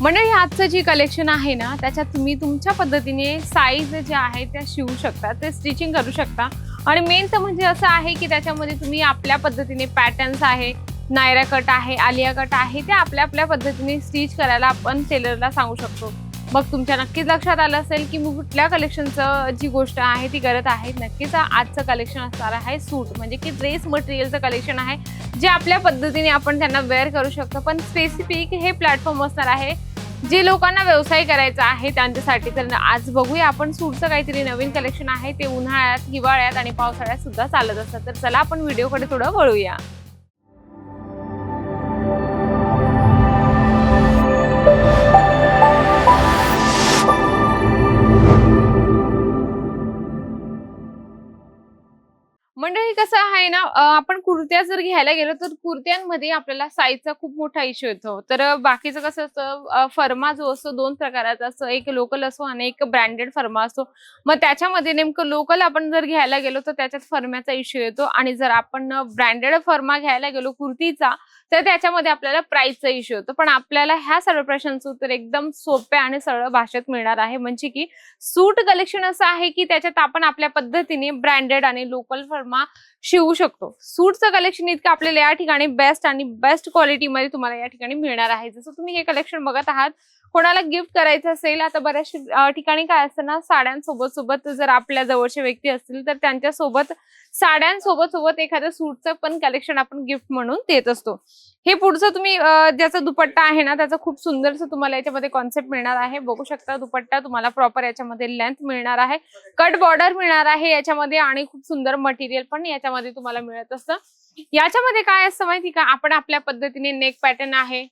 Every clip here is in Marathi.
मंडळी आजचं जे कलेक्शन आहे ना त्याच्यात तुम्ही तुमच्या पद्धतीने साईज जे आहे त्या शिवू शकता ते स्टिचिंग करू शकता. आणि मेन तर म्हणजे असं आहे की त्याच्यामध्ये तुम्ही आपल्या पद्धतीने पॅटर्न्स आहे नायरा कट आहे आलिया कट आहे ते आपल्या आपल्या पद्धतीने स्टिच करायला आपण टेलरला सांगू शकतो. मग तुमच्या नक्कीच लक्षात आलं असेल की मी कुठल्या कलेक्शनचं जी गोष्ट आहे ती करत आहे नक्कीच आजचं कलेक्शन असणार आहे सूट म्हणजे की ड्रेस मटेरियलचं कलेक्शन आहे जे आपल्या पद्धतीने आपण त्यांना वेअर करू शकतो. पण स्पेसिफिक हे प्लॅटफॉर्म असणार आहे जे लोकांना व्यवसाय करायचा आहे त्यांच्यासाठी तर आज बघूया आपण. सूटचं काहीतरी नवीन कलेक्शन आहे ते उन्हाळ्यात हिवाळ्यात आणि पावसाळ्यात सुद्धा चालत असतं तर चला आपण व्हिडिओकडे थोडं वळूया. मंडळी कसं आहे ना आपण कुर्त्या जर घ्यायला गेलो तर कुर्त्यांमध्ये आपल्याला साईजचा खूप मोठा इश्यू येतो. तर बाकीचं कसं असतं फर्मा जो असतो दोन प्रकाराचा असतो. एक लोकल असतो आणि एक ब्रँडेड फर्मा असतो. मग त्याच्यामध्ये नेमकं लोकल आपण जर घ्यायला गेलो तर त्याच्यात फर्म्याचा इश्यू येतो. आणि जर आपण ब्रँडेड फर्मा घ्यायला गेलो कुर्तीचा तर त्याच्यामध्ये आपल्याला प्राइसचा इश्यू होतो पण आपल्याला ह्या सर्व प्रश्नांचं उत्तर एकदम सोप्या आणि सरळ भाषेत मिळणार आहे. म्हणजे की सूट कलेक्शन असं आहे की त्याच्यात आपण आपल्या पद्धतीने ब्रँडेड आणि लोकल फर्मा शिवू शकतो. सूटचं कलेक्शन इतकं आपल्याला या ठिकाणी बेस्ट आणि बेस्ट क्वालिटीमध्ये तुम्हाला या ठिकाणी मिळणार आहे. जसं तुम्ही हे कलेक्शन बघत आहात कोणाला गिफ्ट करायचं असेल आता बऱ्याचशा ठिकाणी काय असतं ना साड्यांसोबत सोबत जर आपल्या जवळचे व्यक्ती असतील तर त्यांच्यासोबत साड्यांसोबत सोबत एखाद्या सूटचं पण कलेक्शन आपण गिफ्ट म्हणून देत असतो. हे पुढचं तुम्ही ज्याचा दुपट्टा आहे ना त्याचा खूप सुंदरसं तुम्हाला याच्यामध्ये कॉन्सेप्ट मिळणार आहे. बघू शकता दुपट्टा तुम्हाला प्रॉपर याच्यामध्ये लेंथ मिळणार आहे. कट बॉर्डर मिळणार आहे याच्यामध्ये आणि खूप सुंदर मटेरियल पण याच्यामध्ये तुम्हाला मिळत असतं. याच्यामध्ये काय असतं माहिती का? आपण आपल्या पद्धतीने नेक पॅटर्न आहे.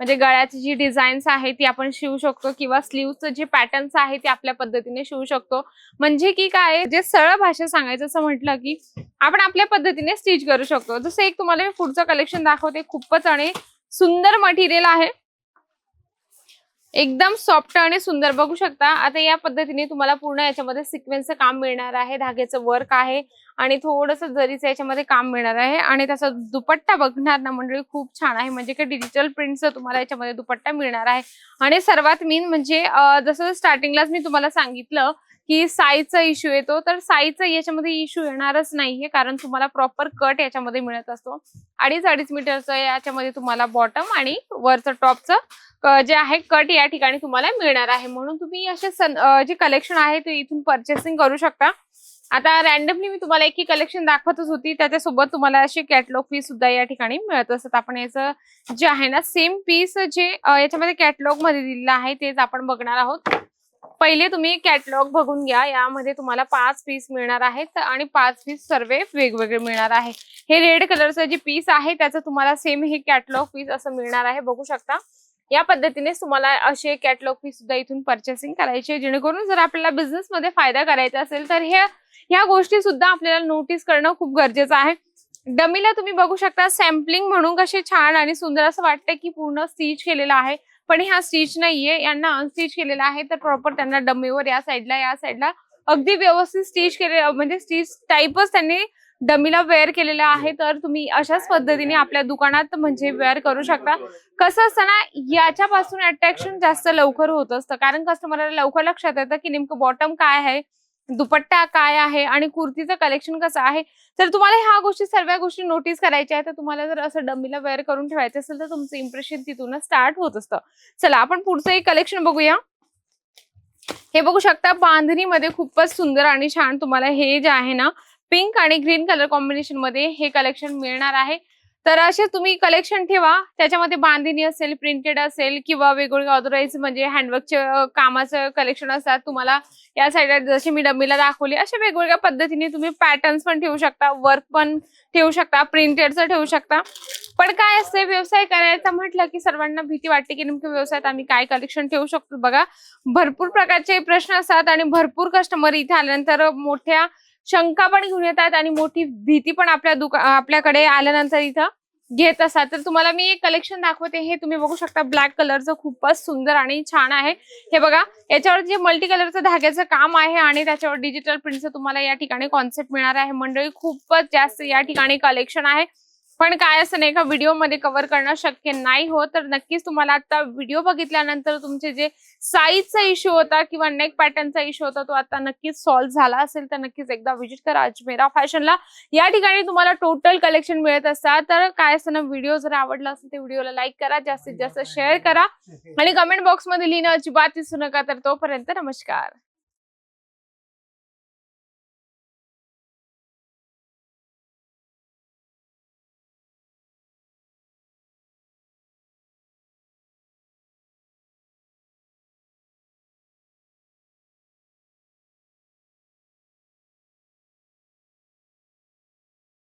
म्हणजे गळ्याची जी डिझाईन्स आहे ती आपण शिवू शकतो किंवा स्लीव्हचं जे पॅटर्न्स आहे ते आपल्या पद्धतीने शिवू शकतो. म्हणजे की काय जे सरळ भाषेत सांगायचं असं म्हटलं की आपण आपल्या पद्धतीने स्टिच करू शकतो. जसं एक तुम्हाला मी पुढचं कलेक्शन दाखवते खूपच आणि सुंदर मटेरियल आहे. एकदम सॉफ्ट आणि सुंदर. बघू शकता आता या पद्धतीने तुम्हाला पूर्ण याच्यामध्ये सिक्वेन्सचं काम मिळणार आहे. धाग्याचं वर्क आहे आणि थोडस जरीचं याच्यामध्ये काम मिळणार आहे. आणि त्याचा दुपट्टा बघणार ना मंडळी खूप छान आहे. म्हणजे की डिजिटल प्रिंटचं तुम्हाला याच्यामध्ये दुपट्टा मिळणार आहे. आणि सर्वात मेन म्हणजे जसं स्टार्टिंगलाच मी तुम्हाला सांगितलं की साईजचा इश्यू येतो. तर साईजचा याच्यामध्ये इश्यू येणारच नाहीये कारण तुम्हाला प्रॉपर कट याच्यामध्ये मिळत असतो. अडीच अडीच मीटरचं याच्यामध्ये तुम्हाला बॉटम आणि वरचं टॉपचं जे आहे कट या ठिकाणी तुम्हाला मिळणार आहे. म्हणून तुम्ही असे सन- जे कलेक्शन आहे ते इथून परचेसिंग करू शकता. आता रॅन्डमली मी तुम्हाला एक कलेक्शन दाखवतच होती. त्याच्यासोबत तुम्हाला अशी कॅटलॉग पीस सुद्धा या ठिकाणी मिळत असतात. आपण याचं जे आहे ना सेम पीस जे याच्यामध्ये कॅटलॉगमध्ये दिलेलं आहे तेच आपण बघणार आहोत. पहिले तुम्ही कॅटलॉग बघून घ्या. यामध्ये तुम्हाला पाच पीस मिळणार आहेत आणि पाच पीस सर्व वेगवेगळे मिळणार आहे. हे रेड कलरचं जे पीस आहे त्याचं तुम्हाला सेम हे कॅटलॉग पीस असं मिळणार आहे. बघू शकता. या पद्धतीने तुम्हाला असे कॅटलॉग पीस सुद्धा इथून परचेसिंग करायचे जेणेकरून जर आपल्याला बिझनेस मध्ये फायदा करायचा असेल तर हे ह्या गोष्टी सुद्धा आपल्याला नोटीस करणं खूप गरजेचं आहे. डमीला तुम्ही बघू शकता सॅम्पलिंग म्हणून कसे छान आणि सुंदर असं वाटतं की पूर्ण स्टिच केलेलं आहे. पण ह्या स्टिच नाहीये. यांना अनस्टिच केलेलं आहे तर प्रॉपर त्यांना डमीवर या साईडला या साईडला अगदी व्यवस्थित स्टिच केले म्हणजे स्टिच टाईपच त्यांनी डमीला वेअर केलेलं आहे. तर तुम्ही अशाच पद्धतीने आपल्या दुकानात म्हणजे वेअर करू शकता. कसं असतं ना याच्यापासून अट्रॅक्शन जास्त लवकर होत असतं. कारण कस्टमरला लवकर लक्षात येतं की नेमकं बॉटम काय आहे. दुपट्टा काय आहे आणि कुर्तीचं कलेक्शन कसं आहे? तर तुम्हाला ह्या गोष्टी सर्व गोष्टी नोटीस करायच्या आहेत. तर तुम्हाला जर असं डमीला वेअर करून ठेवायचं असेल तर तुमचं इम्प्रेशन तिथूनच स्टार्ट होत असतं. चला आपण पुढचं एक कलेक्शन बघूया. हे बघू शकता बांधणीमध्ये खूपच सुंदर आणि छान तुम्हाला हे जे आहे ना पिंक आणि ग्रीन कलर कॉम्बिनेशनमध्ये हे कलेक्शन मिळणार आहे. तर असे तुम्ही कलेक्शन ठेवा. त्याच्यामध्ये बांधणी असेल प्रिंटेड असेल किंवा वेगवेगळे ऑथराईज म्हणजे हँडवर्कचे कामाचं कलेक्शन असतात तुम्हाला या साईडला जसे मी डमीला दाखवली अशा वेगवेगळ्या पद्धतीने तुम्ही पॅटर्न्स पण ठेवू शकता वर्क पण ठेवू शकता प्रिंटेडचं ठेवू शकता. पण काय असते व्यवसाय करायचा म्हटलं की सर्वांना भीती वाटते की नेमकं व्यवसायात आम्ही काय कलेक्शन ठेवू शकतो? बघा भरपूर प्रकारचे प्रश्न असतात आणि भरपूर कस्टमर इथे आल्यानंतर मोठ्या शंका पण घेऊन येतात आणि मोठी भीती पण आपल्या दुका आपल्याकडे आल्यानंतर इथं. घेत असाल तर तुम्हाला मी एक कलेक्शन दाखवते. हे तुम्ही बघू शकता ब्लॅक कलरचं खूपच सुंदर आणि छान आहे. हे बघा याच्यावर जे मल्टी कलरचं धाग्याचं काम आहे आणि त्याच्यावर डिजिटल प्रिंटचं तुम्हाला या ठिकाणी कॉन्सेप्ट मिळणार आहे. मंडळी खूपच जास्त या ठिकाणी कलेक्शन आहे. पण काय असं नाही का व्हिडिओमध्ये कव्हर करणं शक्य नाही होत. तर नक्कीच तुम्हाला आता व्हिडिओ बघितल्यानंतर तुमचे जे साईजचा इश्यू होता किंवा नेक पॅटर्नचा इश्यू होता तो आता नक्कीच सॉल्व्ह झाला असेल तर नक्कीच एकदा व्हिजिट करा अजमेरा फॅशनला या ठिकाणी तुम्हाला टोटल कलेक्शन मिळत असतात. तर काय असं ना व्हिडिओ जर आवडला असेल तर व्हिडिओला लाईक करा जास्तीत जास्त शेअर करा. आणि कमेंट बॉक्समध्ये लिहिणं अजिबात दिसू नका. तर तोपर्यंत नमस्कार.